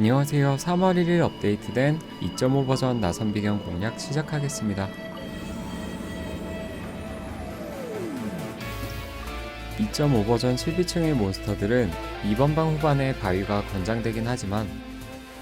안녕하세요. 3월 1일 업데이트된 2.5 버전 나선 비경 공략 시작하겠습니다. 2.5 버전 7비층의 몬스터들은 이번 방 후반에 바위가 권장되긴 하지만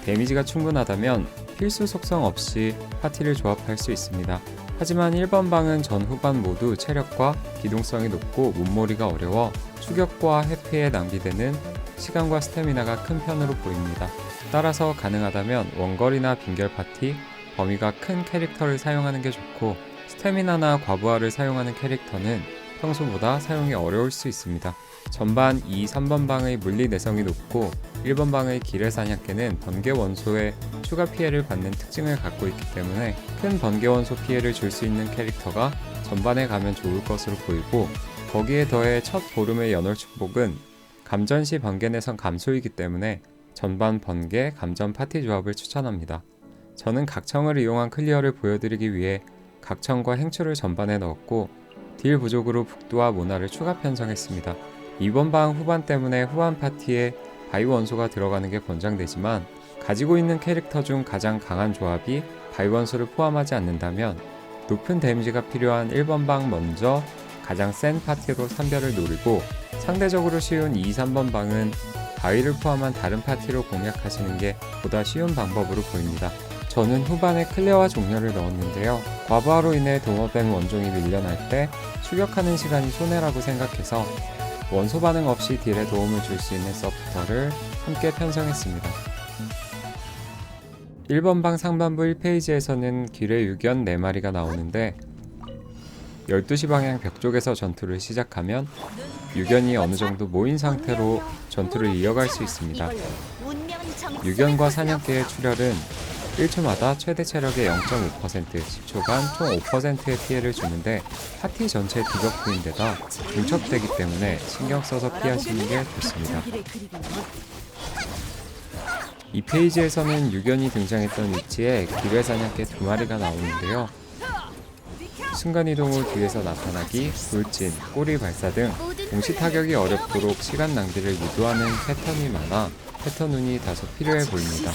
데미지가 충분하다면 필수 속성 없이 파티를 조합할 수 있습니다. 하지만 1번 방은 전 후반 모두 체력과 기동성이 높고 몸몰이가 어려워 추격과 회피에 낭비되는 시간과 스태미나가 큰 편으로 보입니다. 따라서 가능하다면 원거리나 빙결 파티, 범위가 큰 캐릭터를 사용하는 게 좋고 스태미나나 과부하를 사용하는 캐릭터는 평소보다 사용이 어려울 수 있습니다. 전반 2, 3번 방의 물리 내성이 높고 1번 방의 기뢰 사냥개는 번개 원소에 추가 피해를 받는 특징을 갖고 있기 때문에 큰 번개 원소 피해를 줄 수 있는 캐릭터가 전반에 가면 좋을 것으로 보이고 거기에 더해 첫 보름의 연월 축복은 감전 시 번개 내성 감소이기 때문에 전반 번개 감전 파티 조합을 추천합니다. 저는 각청을 이용한 클리어를 보여드리기 위해 각청과 행추를 전반에 넣었고 딜 부족으로 북두와 모나를 추가 편성했습니다. 이번 방 후반 때문에 후반 파티에 바위 원소가 들어가는 게 권장되지만 가지고 있는 캐릭터 중 가장 강한 조합이 바위 원소를 포함하지 않는다면 높은 데미지가 필요한 1번 방 먼저 가장 센 파티로 선별을 노리고 상대적으로 쉬운 2, 3번 방은 바위를 포함한 다른 파티로 공략하시는 게 보다 쉬운 방법으로 보입니다. 저는 후반에 클레어와 종려를 넣었는데요. 과부하로 인해 도마뱀 원종이 밀려날 때 추격하는 시간이 손해라고 생각해서 원소 반응 없이 딜에 도움을 줄 수 있는 서포터를 함께 편성했습니다. 1번 방 상반부 1페이지에서는 길의 유견 4마리가 나오는데 12시 방향 벽 쪽에서 전투를 시작하면 유견이 어느 정도 모인 상태로 전투를 이어갈 수 있습니다. 유견과 사냥개의 출혈은 1초마다 최대 체력의 0.5%, 10초간 총 5%의 피해를 주는데 파티 전체 디버프인데다 중첩되기 때문에 신경 써서 피하시는 게 좋습니다. 이 페이지에서는 유견이 등장했던 위치에 기뢰 사냥개 두 마리가 나오는데요. 순간이동 후 뒤에서 나타나기, 돌진, 꼬리 발사 등 동시 타격이 어렵도록 시간 낭비를 유도하는 패턴이 많아 패턴 운이 다소 필요해 보입니다.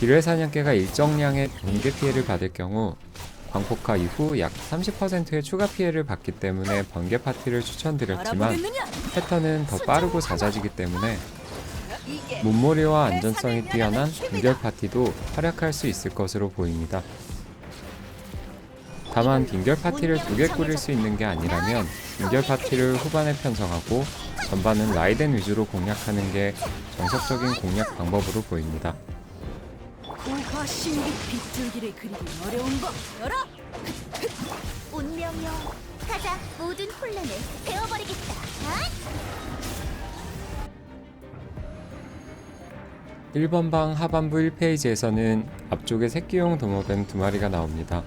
기뢰 사냥개가 일정량의 번개 피해를 받을 경우 광폭화 이후 약 30%의 추가 피해를 받기 때문에 번개 파티를 추천드렸지만 패턴은 더 빠르고 잦아지기 때문에 몸몰이와 안전성이 뛰어난 빙결 파티도 활약할 수 있을 것으로 보입니다. 다만 빙결 파티를 두 개 꾸릴 수 있는 게 아니라면 빙결 파티를 후반에 편성하고 전반은 라이덴 위주로 공략하는 게 정석적인 공략 방법으로 보입니다. 신비 빗줄기를 그리기 어려운 법 열어 운명여 가자 모든 혼란을 베어버리겠다 아? 1번 방 하반부 1페이지에서는 앞쪽에 새끼용 도마뱀 두 마리가 나옵니다.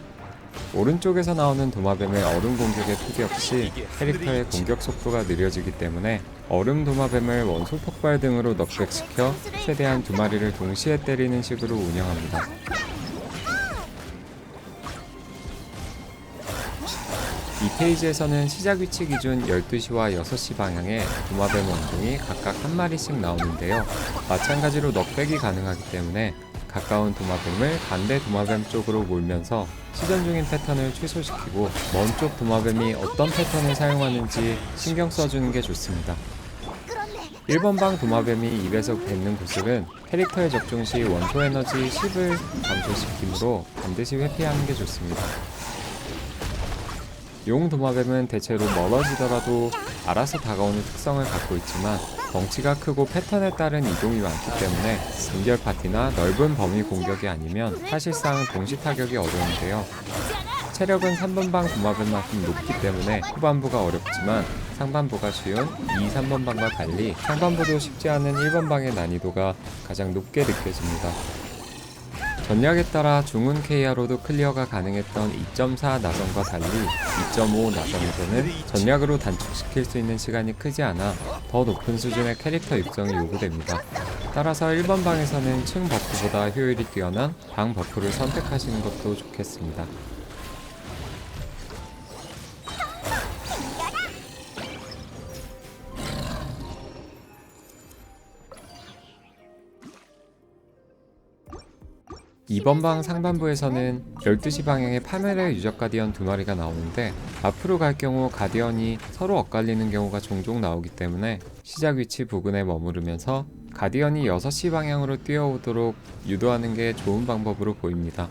오른쪽에서 나오는 도마뱀의 얼음 공격의 투기 없이 캐릭터의 공격 속도가 느려지기 때문에 얼음 도마뱀을 원소 폭발 등으로 넉백시켜 최대한 두 마리를 동시에 때리는 식으로 운영합니다. 이 페이지에서는 시작 위치 기준 12시와 6시 방향에 도마뱀 원종이 각각 한 마리씩 나오는데요. 마찬가지로 넉백이 가능하기 때문에 가까운 도마뱀을 반대 도마뱀 쪽으로 몰면서 시전 중인 패턴을 취소시키고 먼 쪽 도마뱀이 어떤 패턴을 사용하는지 신경 써주는 게 좋습니다. 1번 방 도마뱀이 입에서 뱉는 구슬은 캐릭터에 적중 시 원소 에너지 10을 감소시키므로 반드시 회피하는 게 좋습니다. 용 도마뱀은 대체로 멀어지더라도 알아서 다가오는 특성을 갖고 있지만 덩치가 크고 패턴에 따른 이동이 많기 때문에 인결 파티나 넓은 범위 공격이 아니면 사실상 동시 타격이 어려운데요. 체력은 3번 방 도마뱀만큼 높기 때문에 후반부가 어렵지만 상반부가 쉬운 2, 3번 방과 달리 상반부도 쉽지 않은 1번 방의 난이도가 가장 높게 느껴집니다. 전략에 따라 중운 KR로도 클리어가 가능했던 2.4 나선과 달리 2.5 나선에서는 전략으로 단축시킬 수 있는 시간이 크지 않아 더 높은 수준의 캐릭터 육성이 요구됩니다. 따라서 1번 방에서는 층 버프보다 효율이 뛰어난 방 버프를 선택하시는 것도 좋겠습니다. 2번 방 상반부에서는 12시 방향에 파메라 유적 가디언 두 마리가 나오는데 앞으로 갈 경우 가디언이 서로 엇갈리는 경우가 종종 나오기 때문에 시작 위치 부근에 머무르면서 가디언이 6시 방향으로 뛰어오도록 유도하는 게 좋은 방법으로 보입니다.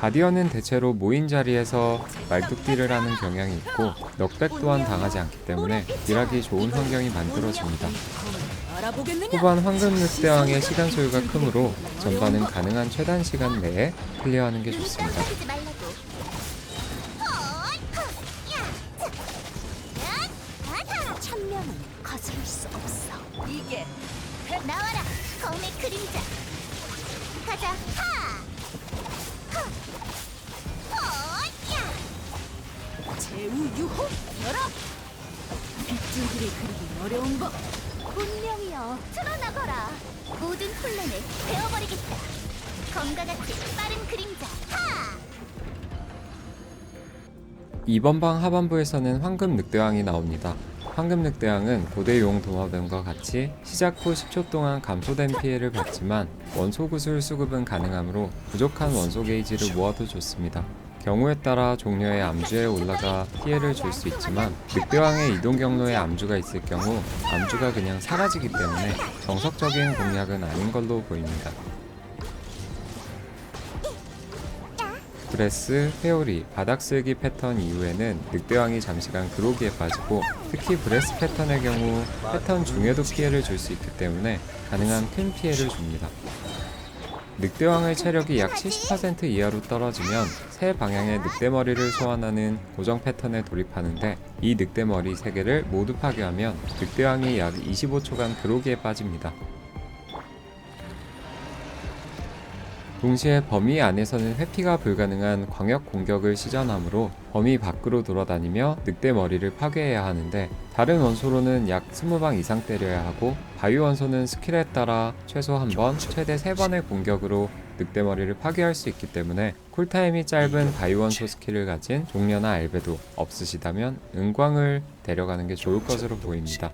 가디언은 대체로 모인 자리에서 말뚝딜을 하는 경향이 있고 넉백 또한 당하지 않기 때문에 딜하기 좋은 환경이 만들어집니다. 후반 황금 늑대왕의 시간 소요가 크므로 전반은 가능한 최단 시간 내에 클리어하는 게 좋습니다. 나와라, 검의 그림자. 가자, 하! 하! 야! 제우 유호 열어. 빗줄기를 그리기 어려운 법. 운명이여, 드러나거라. 모든 혼란을 베어버리겠다. 검과 같이 빠른 그림자. 하! 2번 방 하반부에서는 황금 늑대왕이 나옵니다. 황금 늑대왕은 고대 용 도마뱀과 같이 시작 후 10초 동안 감소된 피해를 받지만 원소 구슬 수급은 가능하므로 부족한 원소 게이지를 모아도 좋습니다. 경우에 따라 종려의 암주에 올라가 피해를 줄 수 있지만 늑대왕의 이동 경로에 암주가 있을 경우 암주가 그냥 사라지기 때문에 정석적인 공략은 아닌 걸로 보입니다. 브레스, 회오리, 바닥 쓸기 패턴 이후에는 늑대왕이 잠시간 그로기에 빠지고 특히 브레스 패턴의 경우 패턴 중에도 피해를 줄 수 있기 때문에 가능한 큰 피해를 줍니다. 늑대왕의 체력이 약 70% 이하로 떨어지면 세 방향의 늑대머리를 소환하는 고정 패턴에 돌입하는데 이 늑대머리 3개를 모두 파괴하면 늑대왕이 약 25초간 그로기에 빠집니다. 동시에 범위 안에서는 회피가 불가능한 광역 공격을 시전하므로 범위 밖으로 돌아다니며 늑대 머리를 파괴해야 하는데 다른 원소로는 약 20방 이상 때려야 하고 바위 원소는 스킬에 따라 최소 한 번, 최대 3번의 공격으로 늑대 머리를 파괴할 수 있기 때문에 쿨타임이 짧은 바위 원소 스킬을 가진 종려나 알베도 없으시다면 은광을 데려가는 게 좋을 것으로 보입니다.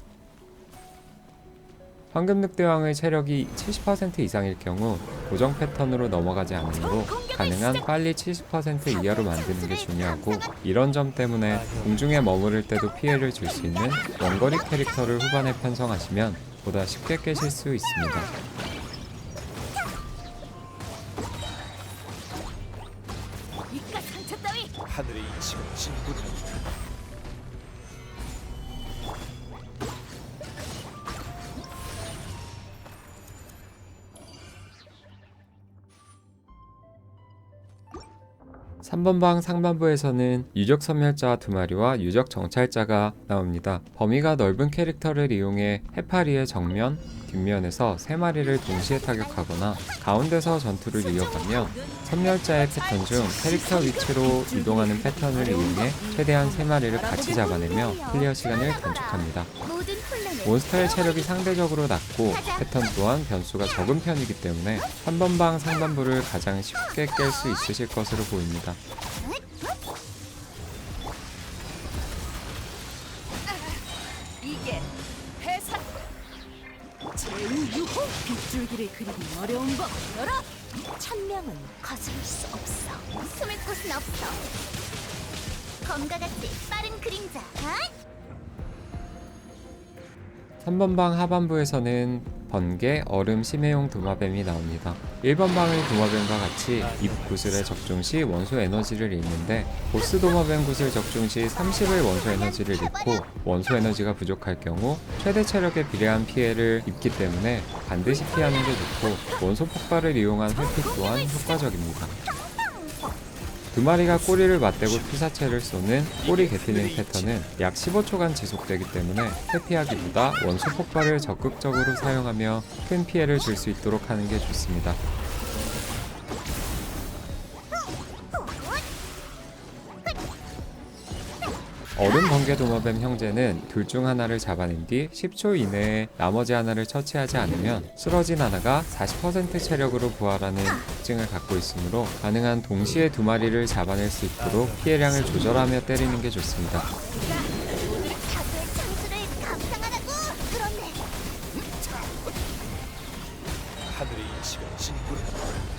황금 늑대왕의 체력이 70% 이상일 경우 고정 패턴으로 넘어가지 않으므로 가능한 빨리 70% 이하로 만드는 게 중요하고 이런 점 때문에 공중에 머무를 때도 피해를 줄 수 있는 원거리 캐릭터를 후반에 편성하시면 보다 쉽게 깨실 수 있습니다. 하늘의 이치가 진군합니 다. 삼번방 상반부에서는 유적 섬멸자 두 마리와 유적 정찰자가 나옵니다. 범위가 넓은 캐릭터를 이용해 해파리의 정면, 뒷면에서 세 마리를 동시에 타격하거나 가운데서 전투를 이어가며 섬멸자의 패턴 중 캐릭터 위치로 이동하는 패턴을 이용해 최대한 세 마리를 같이 잡아내며 클리어 시간을 단축합니다. 몬스터의 체력이 상대적으로 낮고 패턴 또한 변수가 적은 편이기 때문에 3번방 상단부를 가장 쉽게 깰 수 있으실 것으로 보입니다. 이게 회사. 제우 유호 빗줄기를 그리기 어려운 법. 열어. 천명은 거스를 수 없어. 숨을 곳은 없어. 검과 같이 빠른 그림자. 아? 3번 방 하반부에서는 번개, 얼음, 심해용 도마뱀이 나옵니다. 1번 방의 도마뱀과 같이 입 구슬에 적중 시 원소 에너지를 잃는데 보스 도마뱀 구슬 적중 시 30의 원소 에너지를 잃고 원소 에너지가 부족할 경우 최대 체력에 비례한 피해를 입기 때문에 반드시 피하는 게 좋고 원소 폭발을 이용한 회피 또한 효과적입니다. 두 마리가 꼬리를 맞대고 피사체를 쏘는 꼬리 게틀링 패턴은 약 15초간 지속되기 때문에 회피하기보다 원소 폭발을 적극적으로 사용하며 큰 피해를 줄 수 있도록 하는 게 좋습니다. 어른 번개 도마뱀 형제는 둘 중 하나를 잡아낸 뒤 10초 이내에 나머지 하나를 처치하지 않으면 쓰러진 하나가 40% 체력으로 부활하는 특징을 갖고 있으므로 가능한 동시에 두 마리를 잡아낼 수 있도록 피해량을 조절하며 때리는 게 좋습니다. 하늘의 인식을 짓고 있는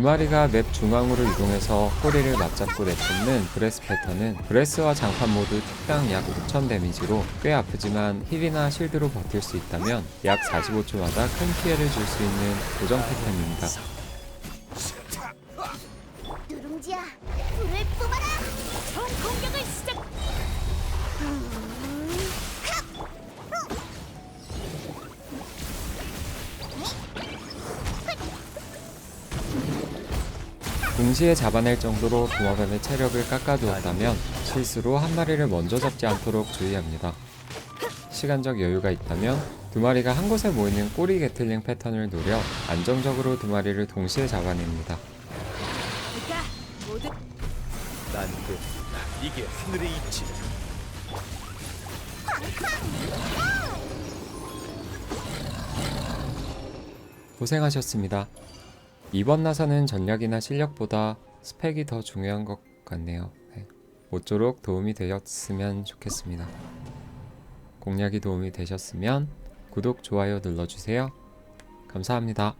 두 마리가 맵 중앙으로 이동해서 꼬리를 맞잡고 내뿜는 브레스 패턴은 브레스와 장판 모두 특당 약9,000 데미지로 꽤 아프지만 힐이나 실드로 버틸 수 있다면 약 45초마다 큰 피해를 줄 수 있는 고정 패턴입니다. 누룽지야, 불을 뿜어라. 총 공격을 동시에 잡아낼 정도로 도마뱀의 체력을 깎아두었다면 실수로 한 마리를 먼저 잡지 않도록 주의합니다. 시간적 여유가 있다면 두 마리가 한 곳에 모이는 꼬리 게틀링 패턴을 노려 안정적으로 두 마리를 동시에 잡아냅니다. 난그 이게 하늘의 이치다. 고생하셨습니다. 이번 나사는 전략이나 실력보다 스펙이 더 중요한 것 같네요. 네. 모쪼록 도움이 되었으면 좋겠습니다. 공략이 도움이 되셨으면 구독, 좋아요 눌러주세요. 감사합니다.